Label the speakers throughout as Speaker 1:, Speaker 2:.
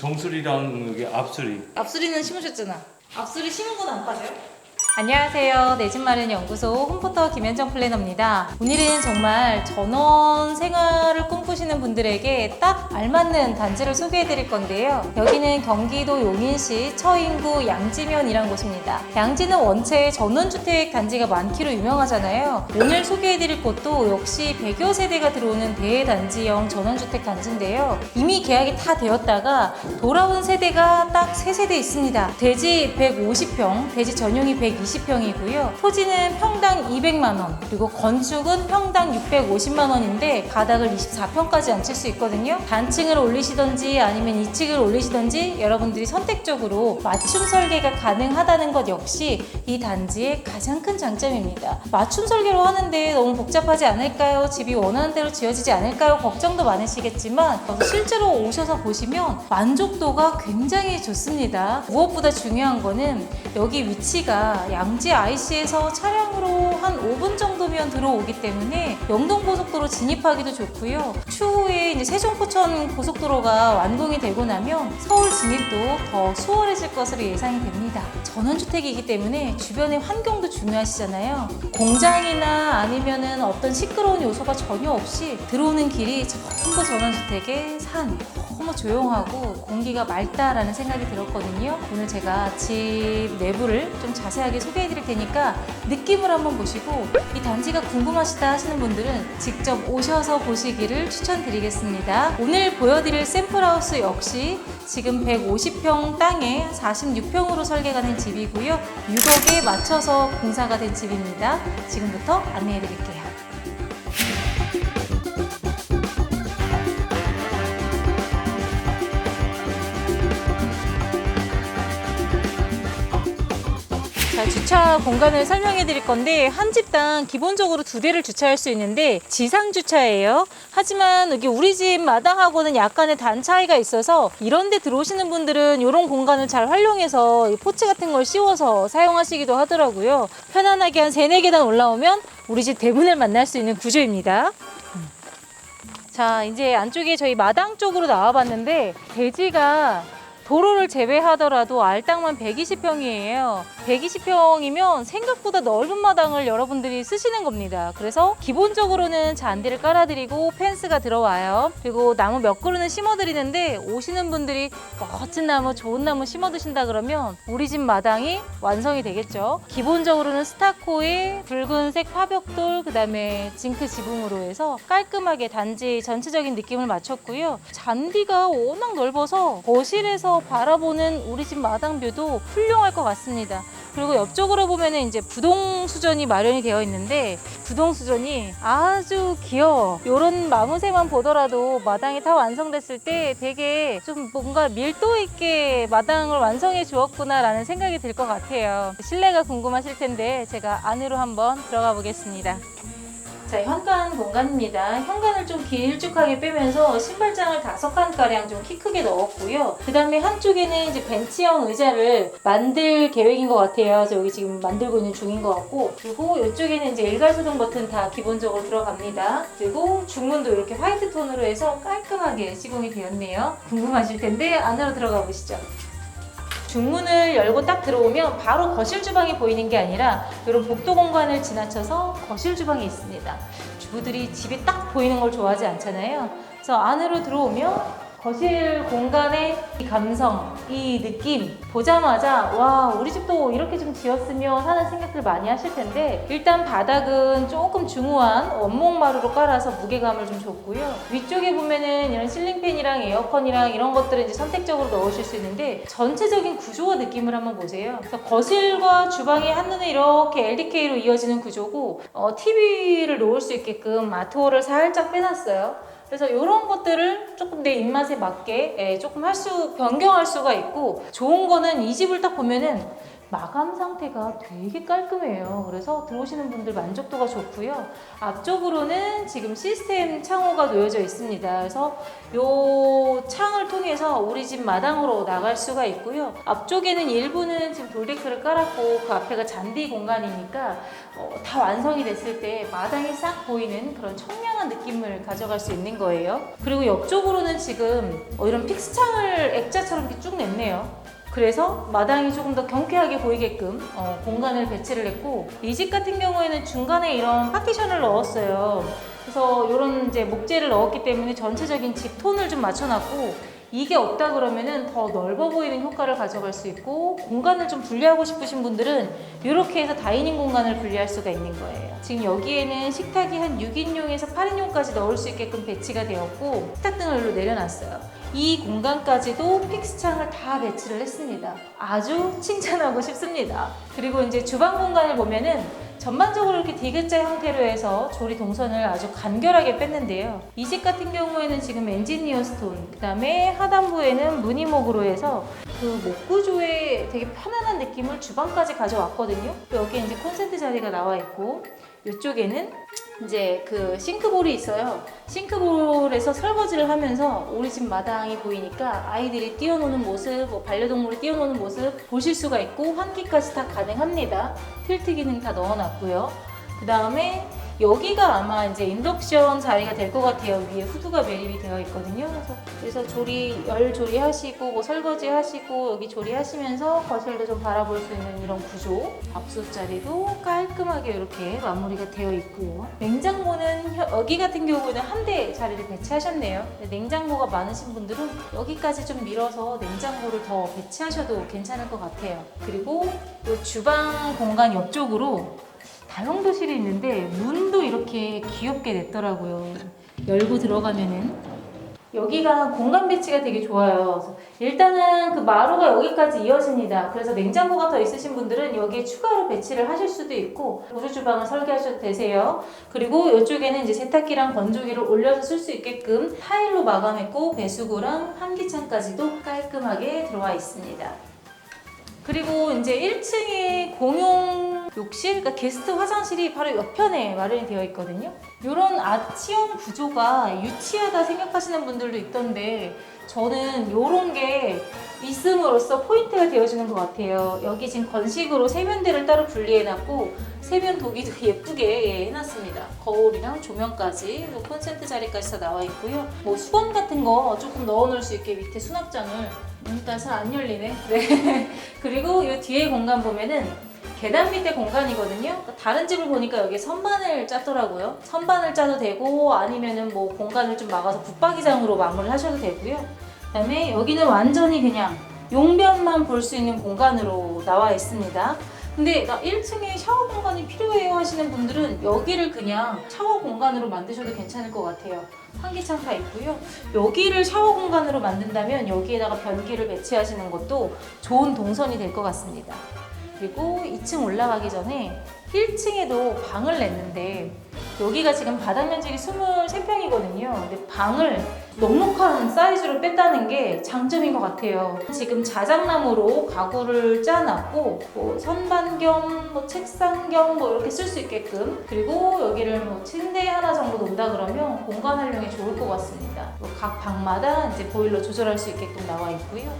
Speaker 1: 동수리랑 여기 앞수리
Speaker 2: 앞수리는 심으셨잖아. 앞수리 심은 건 안 빠져요?
Speaker 3: 안녕하세요. 내 집 마련 연구소 홈포터 김현정 플래너입니다. 오늘은 정말 전원 생활을 꿈꾸시는 분들에게 딱 알맞는 단지를 소개해 드릴 건데요. 여기는 경기도 용인시 처인구 양지면이란 곳입니다. 양지는 원체 전원주택 단지가 많기로 유명하잖아요. 오늘 소개해 드릴 곳도 역시 100여 세대가 들어오는 대단지형 전원주택 단지인데요. 이미 계약이 다 되었다가 돌아온 세대가 딱 3세대 있습니다. 대지 150평, 대지 전용이 120평 이고요. 토지는 평당 200만 원, 그리고 건축은 평당 650만 원인데 바닥을 24평까지 앉힐 수 있거든요. 단층을 올리시던지 아니면 2층을 올리시던지 여러분들이 선택적으로 맞춤 설계가 가능하다는 것 역시 이 단지의 가장 큰 장점입니다. 맞춤 설계로 하는데 너무 복잡하지 않을까요? 집이 원하는 대로 지어지지 않을까요? 걱정도 많으시겠지만 실제로 오셔서 보시면 만족도가 굉장히 좋습니다. 무엇보다 중요한 거는 여기 위치가 양지 IC에서 차량으로 한 5분 정도면 들어오기 때문에 영동고속도로 진입하기도 좋고요. 추후에 이제 세종포천 고속도로가 완공이 되고 나면 서울 진입도 더 수월해질 것으로 예상이 됩니다. 전원주택이기 때문에 주변의 환경도 중요하시잖아요. 공장이나 아니면은 어떤 시끄러운 요소가 전혀 없이 들어오는 길이 전부 전원주택의 산. 너무 조용하고 공기가 맑다라는 생각이 들었거든요. 오늘 제가 집 내부를 좀 자세하게 소개해 드릴 테니까 느낌을 한번 보시 고 이 단지가 궁금하시다 하시는 분들은 직접 오셔서 보시기를 추천드리겠습니다. 오늘 보여드릴 샘플하우스 역시 지금 150평 땅에 46평으로 설계가 된 집이고요. 6억에 맞춰서 공사가 된 집입니다. 지금부터 안내해 드릴게요. 주차 공간을 설명해 드릴 건데 한 집당 기본적으로 두 대를 주차할 수 있는데 지상 주차예요. 하지만 여기 우리 집 마당하고는 약간의 단 차이가 있어서 이런 데 들어오시는 분들은 이런 공간을 잘 활용해서 이 포치 같은 걸 씌워서 사용하시기도 하더라고요. 편안하게 한 세네 계단 올라오면 우리 집 대문을 만날 수 있는 구조입니다. 자, 이제 안쪽에 저희 마당 쪽으로 나와 봤는데 대지가 도로를 제외하더라도 알땅만 120평이에요. 120평이면 생각보다 넓은 마당을 여러분들이 쓰시는 겁니다. 그래서 기본적으로는 잔디를 깔아드리고 펜스가 들어와요. 그리고 나무 몇 그루는 심어드리는데 오시는 분들이 멋진 나무, 좋은 나무 심어드신다 그러면 우리 집 마당이 완성이 되겠죠. 기본적으로는 스타코에 붉은색 화벽돌, 그 다음에 징크 지붕으로 해서 깔끔하게 단지 전체적인 느낌을 맞췄고요. 잔디가 워낙 넓어서 거실에서 바라보는 우리 집 마당뷰도 훌륭할 것 같습니다. 그리고 옆쪽으로 보면은 이제 부동 수전이 마련이 되어 있는데 부동 수전이 아주 귀여워. 이런 마무새만 보더라도 마당이 다 완성됐을 때 되게 좀 뭔가 밀도 있게 마당을 완성해 주었구나라는 생각이 들 것 같아요. 실내가 궁금하실 텐데 제가 안으로 한번 들어가 보겠습니다. 자, 현관 공간입니다. 현관을 좀 길쭉하게 빼면서 신발장을 다섯 칸가량 좀 키 크게 넣었고요. 그 다음에 한쪽에는 이제 벤치형 의자를 만들 계획인 것 같아요. 그래서 여기 지금 만들고 있는 중인 것 같고. 그리고 이쪽에는 이제 일괄소등 버튼 다 기본적으로 들어갑니다. 그리고 중문도 이렇게 화이트 톤으로 해서 깔끔하게 시공이 되었네요. 궁금하실 텐데 안으로 들어가 보시죠. 중문을 열고 딱 들어오면 바로 거실 주방이 보이는 게 아니라 이런 복도 공간을 지나쳐서 거실 주방이 있습니다. 주부들이 집이 딱 보이는 걸 좋아하지 않잖아요. 그래서 안으로 들어오면 거실 공간의 이 감성, 이 느낌 보자마자 와 우리 집도 이렇게 좀 지었으면 하는 생각들 많이 하실 텐데 일단 바닥은 조금 중후한 원목 마루로 깔아서 무게감을 좀 줬고요. 위쪽에 보면은 이런 실링팬이랑 에어컨이랑 이런 것들을 이제 선택적으로 넣으실 수 있는데 전체적인 구조와 느낌을 한번 보세요. 거실과 주방이 한눈에 이렇게 LDK로 이어지는 구조고 어, TV를 놓을 수 있게끔 마트홀을 살짝 빼놨어요. 그래서 이런 것들을 조금 내 입맛에 맞게 예, 조금 할 수 변경할 수가 있고 좋은 거는 이 집을 딱 보면은 마감 상태가 되게 깔끔해요. 그래서 들어오시는 분들 만족도가 좋고요. 앞쪽으로는 지금 시스템 창호가 놓여져 있습니다. 그래서 이 창을 통해서 우리 집 마당으로 나갈 수가 있고요. 앞쪽에는 일부는 지금 돌데크를 깔았고 그 앞에가 잔디 공간이니까 어, 다 완성이 됐을 때 마당이 싹 보이는 그런 청량한 느낌을 가져갈 수 있는 거예요. 그리고 옆쪽으로는 지금 어, 이런 픽스창을 액자처럼 이렇게 쭉 냈네요. 그래서 마당이 조금 더 경쾌하게 보이게끔 어, 공간을 배치를 했고 이 집 같은 경우에는 중간에 이런 파티션을 넣었어요. 그래서 이런 이제 목재를 넣었기 때문에 전체적인 집 톤을 좀 맞춰놨고 이게 없다 그러면은 더 넓어 보이는 효과를 가져갈 수 있고 공간을 좀 분리하고 싶으신 분들은 이렇게 해서 다이닝 공간을 분리할 수가 있는 거예요. 지금 여기에는 식탁이 한 6인용에서 8인용까지 넣을 수 있게끔 배치가 되었고 식탁 등을 일로 내려놨어요. 이 공간까지도 픽스창을 다 배치를 했습니다. 아주 칭찬하고 싶습니다. 그리고 이제 주방 공간을 보면은 전반적으로 이렇게 디귿자 형태로 해서 조리 동선을 아주 간결하게 뺐는데요. 이 집 같은 경우에는 지금 엔지니어 스톤, 그 다음에 하단부에는 무늬목으로 해서 그 목 구조에 되게 편안한 느낌을 주방까지 가져왔거든요. 여기에 이제 콘센트 자리가 나와 있고, 이쪽에는 이제 그 싱크볼이 있어요. 싱크볼에서 설거지를 하면서 우리 집 마당이 보이니까 아이들이 뛰어노는 모습, 뭐 반려동물이 뛰어노는 모습 보실 수가 있고 환기까지 다 가능합니다. 틸트 기능 다 넣어놨고요. 그 다음에 여기가 아마 이제 인덕션 자리가 될 것 같아요. 위에 후드가 매립이 되어 있거든요. 그래서, 그래서 조리, 열 조리하시고, 뭐 설거지 하시고, 여기 조리하시면서 거실도 좀 바라볼 수 있는 이런 구조. 밥솥 자리도 깔끔하게 이렇게 마무리가 되어 있고요. 냉장고는 혀- 여기 같은 경우에는 한 대 자리를 배치하셨네요. 냉장고가 많으신 분들은 여기까지 좀 밀어서 냉장고를 더 배치하셔도 괜찮을 것 같아요. 그리고 이 주방 공간 옆쪽으로 다용도실이 있는데 문도 이렇게 귀엽게 냈더라고요. 열고 들어가면은 여기가 공간 배치가 되게 좋아요. 일단은 그 마루가 여기까지 이어집니다. 그래서 냉장고가 더 있으신 분들은 여기에 추가로 배치를 하실 수도 있고 보조 주방을 설계하셔도 되세요. 그리고 이쪽에는 이제 세탁기랑 건조기를 올려서 쓸 수 있게끔 타일로 마감했고 배수구랑 환기창까지도 깔끔하게 들어와 있습니다. 그리고 이제 1층에 공용 욕실, 그러니까 게스트 화장실이 바로 옆편에 마련이 되어 있거든요. 이런 아치형 구조가 유치하다 생각하시는 분들도 있던데 저는 이런 게 있음으로써 포인트가 되어주는 것 같아요. 여기 지금 건식으로 세면대를 따로 분리해놨고 세면 도기도 예쁘게 예, 해놨습니다. 거울이랑 조명까지 뭐 콘센트 자리까지 다 나와 있고요. 뭐 수건 같은 거 조금 넣어놓을 수 있게 밑에 수납장을 음, 따서 안 열리네. 네. 그리고 이 뒤에 공간 보면은 계단 밑에 공간이거든요. 그러니까 다른 집을 보니까 여기 선반을 짰더라고요. 선반을 짜도 되고 아니면은 뭐 공간을 좀 막아서 붙박이장으로 마무리를 하셔도 되고요. 그다음에 여기는 완전히 그냥 용변만 볼 수 있는 공간으로 나와 있습니다. 근데 나 1층에 샤워 공간이 필요해요 하시는 분들은 여기를 그냥 샤워 공간으로 만드셔도 괜찮을 것 같아요. 환기창 다 있고요. 여기를 샤워 공간으로 만든다면 여기에다가 변기를 배치하시는 것도 좋은 동선이 될 것 같습니다. 그리고 2층 올라가기 전에 1층에도 방을 냈는데 여기가 지금 바닥 면적이 23평이거든요. 근데 방을 넉넉한 사이즈로 뺐다는 게 장점인 것 같아요. 지금 자작나무로 가구를 짜놨고 뭐 선반 겸 뭐 책상 겸 뭐 이렇게 쓸 수 있게끔 그리고 여기를 뭐 침대 하나 정도 놓는다 그러면 공간 활용이 좋을 것 같습니다. 뭐각 방마다 이제 보일러 조절할 수 있게끔 나와 있고요.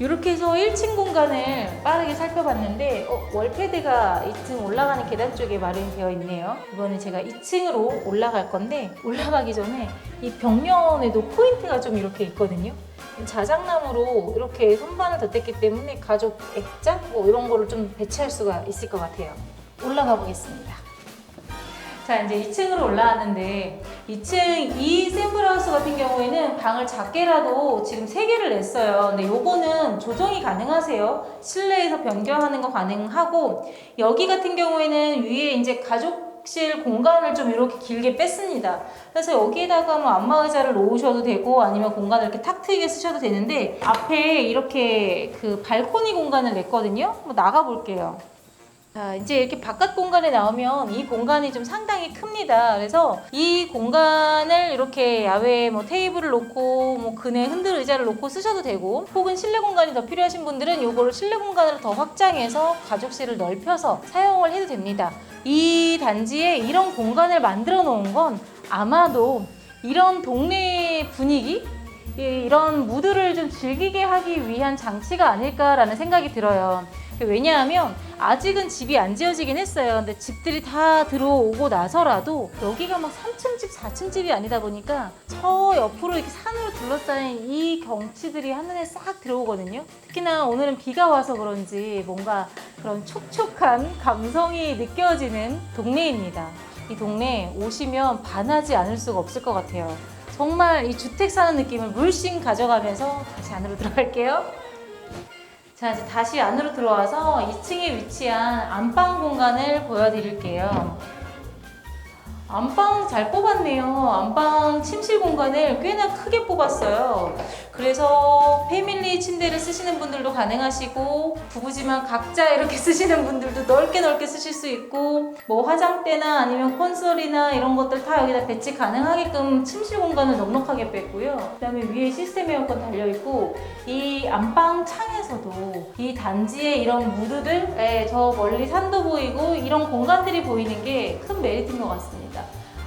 Speaker 3: 이렇게 해서 1층 공간을 빠르게 살펴봤는데 어, 월패드가 2층 올라가는 계단 쪽에 마련이 되어 있네요. 이번에 제가 2층으로 올라갈 건데 올라가기 전에 이 벽면에도 포인트가 좀 이렇게 있거든요. 자작나무로 이렇게 선반을 덧댔기 때문에 가족 액자 뭐 이런 거를 좀 배치할 수가 있을 것 같아요. 올라가 보겠습니다. 자 이제 2층으로 올라왔는데 2층 이 샘플하우스 같은 경우에는 방을 작게라도 지금 3개를 냈어요. 근데 요거는 조정이 가능하세요. 실내에서 변경하는 거 가능하고 여기 같은 경우에는 위에 이제 가족 실 공간을 좀 이렇게 길게 뺐습니다. 그래서 여기에다가 뭐 안마 의자를 놓으셔도 되고 아니면 공간을 이렇게 탁 트이게 쓰셔도 되는데 앞에 이렇게 그 발코니 공간을 냈거든요. 한번 나가 볼게요 자, 이제 이렇게 바깥 공간에 나오면 이 공간이 좀 상당히 큽니다. 그래서 이 공간을 이렇게 야외에 뭐 테이블을 놓고 뭐 그네 흔들 의자를 놓고 쓰셔도 되고 혹은 실내 공간이 더 필요하신 분들은 이거를 실내 공간으로 더 확장해서 가족실을 넓혀서 사용을 해도 됩니다. 이 단지에 이런 공간을 만들어 놓은 건 아마도 이런 동네 분위기 이- 이런 무드를 좀 즐기게 하기 위한 장치가 아닐까라는 생각이 들어요. 왜냐하면 아직은 집이 안 지어지긴 했어요. 근데 집들이 다 들어오고 나서라도 여기가 막 3층 집, 4층 집이 아니다 보니까 저 옆으로 이렇게 산으로 둘러싸인 이 경치들이 한눈에 싹 들어오거든요. 특히나 오늘은 비가 와서 그런지 뭔가 그런 촉촉한 감성이 느껴지는 동네입니다. 이 동네 오시면 반하지 않을 수가 없을 것 같아요. 정말 이 주택 사는 느낌을 물씬 가져가면서 다시 안으로 들어갈게요. 자, 이제 다시 안으로 들어와서 2층에 위치한 안방 공간을 보여드릴게요. 안방 잘 뽑았네요. 안방 침실 공간을 꽤나 크게 뽑았어요. 그래서 패밀리 분들도 가능하시고 부부지만 각자 이렇게 쓰시는 분들도 넓게 넓게 쓰실 수 있고 뭐 화장대나 아니면 콘솔이나 이런 것들 다 여기다 배치 가능하게끔 침실 공간을 넉넉하게 뺐고요. 그다음에 위에 시스템 에어컨 달려 있고 이 안방 창에서도 이 단지의 이런 무드들, 예, 저 멀리 산도 보이고 이런 공간들이 보이는 게 큰 메리트인 것 같습니다.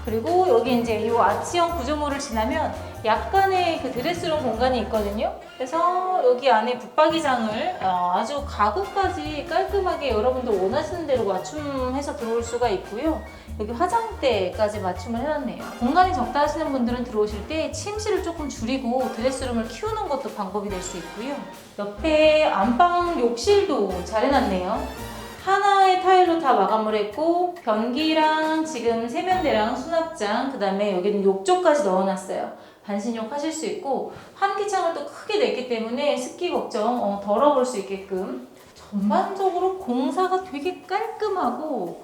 Speaker 3: 그리고 여기 이제 이 아치형 구조물을 지나면 약간의 그 드레스룸 공간이 있거든요. 그래서 여기 안에 붙박이장을 어, 아주 가구까지 깔끔하게 여러분들 원하시는 대로 맞춤해서 들어올 수가 있고요. 여기 화장대까지 맞춤을 해놨네요. 공간이 적다 하시는 분들은 들어오실 때 침실을 조금 줄이고 드레스룸을 키우는 것도 방법이 될 수 있고요. 옆에 안방 욕실도 잘 해놨네요. 하나의 타일로 다 마감을 했고 변기랑 지금 세면대랑 수납장 그 다음에 여기는 욕조까지 넣어놨어요. 반신욕 하실 수 있고 환기창을 또 크게 냈기 때문에 습기 걱정 어, 덜어볼 수 있게끔 전반적으로 공사가 되게 깔끔하고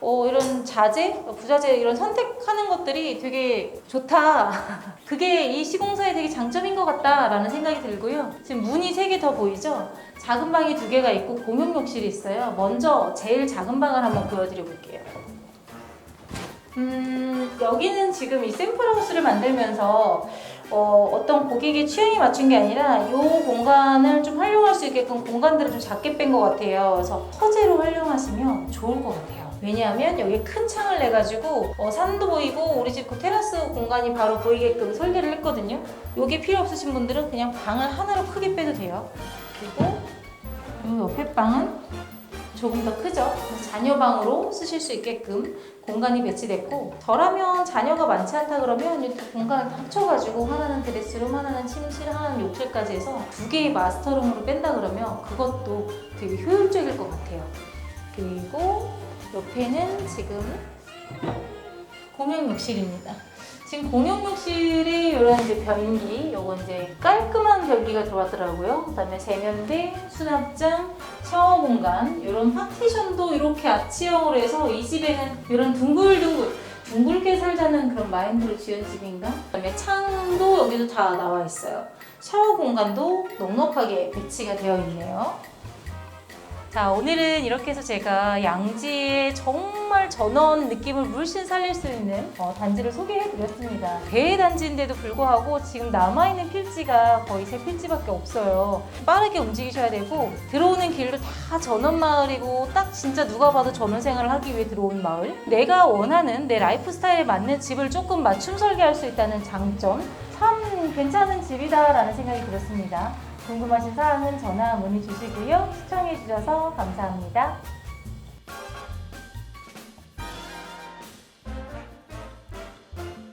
Speaker 3: 어, 이런 자재, 부자재 이런 선택하는 것들이 되게 좋다. 그게 이 시공사의 되게 장점인 것 같다라는 생각이 들고요. 지금 문이 세 개 더 보이죠? 작은 방이 두 개가 있고 공용 욕실이 있어요. 먼저 제일 작은 방을 한번 보여드려 볼게요. 음, 여기는 지금 이 샘플하우스를 만들면서 어, 어떤 고객의 취향에 맞춘 게 아니라 이 공간을 좀 활용할 수 있게끔 공간들을 좀 작게 뺀 것 같아요. 그래서 허재로 활용하시면 좋을 것 같아요. 왜냐하면 여기 큰 창을 내가지고 어, 산도 보이고 우리 집 그 테라스 공간이 바로 보이게끔 설계를 했거든요. 이게 필요 없으신 분들은 그냥 방을 하나로 크게 빼도 돼요. 그리고 이 옆에 방은 조금 더 크죠. 그래서 자녀 방으로 쓰실 수 있게끔 공간이 배치됐고 덜하면 자녀가 많지 않다 그러면 이렇게 공간을 다 합쳐가지고 하나는 드레스룸, 하나는 침실, 하나는 욕실까지 해서 두 개의 마스터룸으로 뺀다 그러면 그것도 되게 효율적일 것 같아요. 그리고 옆에는 지금 공용 욕실입니다. 지금 공용 욕실에 이런 이제 변기, 요거 이제 깔끔한 변기가 들어왔더라고요. 그다음에 세면대, 수납장, 샤워 공간, 이런 파티션도 이렇게 아치형으로 해서 이 집에는 이런 둥글둥글 둥글게 살자는 그런 마인드로 지은 집인가? 그다음에 창도 여기도 다 나와 있어요. 샤워 공간도 넉넉하게 배치가 되어 있네요. 자, 오늘은 이렇게 해서 제가 양지의 정말 전원 느낌을 물씬 살릴 수 있는 어, 단지를 소개해 드렸습니다. 대단지인데도 불구하고 지금 남아있는 필지가 거의 세 필지밖에 없어요. 빠르게 움직이셔야 되고 들어오는 길도 다 전원 마을이고 딱 진짜 누가 봐도 전원 생활을 하기 위해 들어온 마을. 내가 원하는 내 라이프 스타일에 맞는 집을 조금 맞춤 설계할 수 있다는 장점. 참 괜찮은 집이다라는 생각이 들었습니다. 궁금하신 사항은 전화 문의 주시고요. 시청해 주셔서 감사합니다.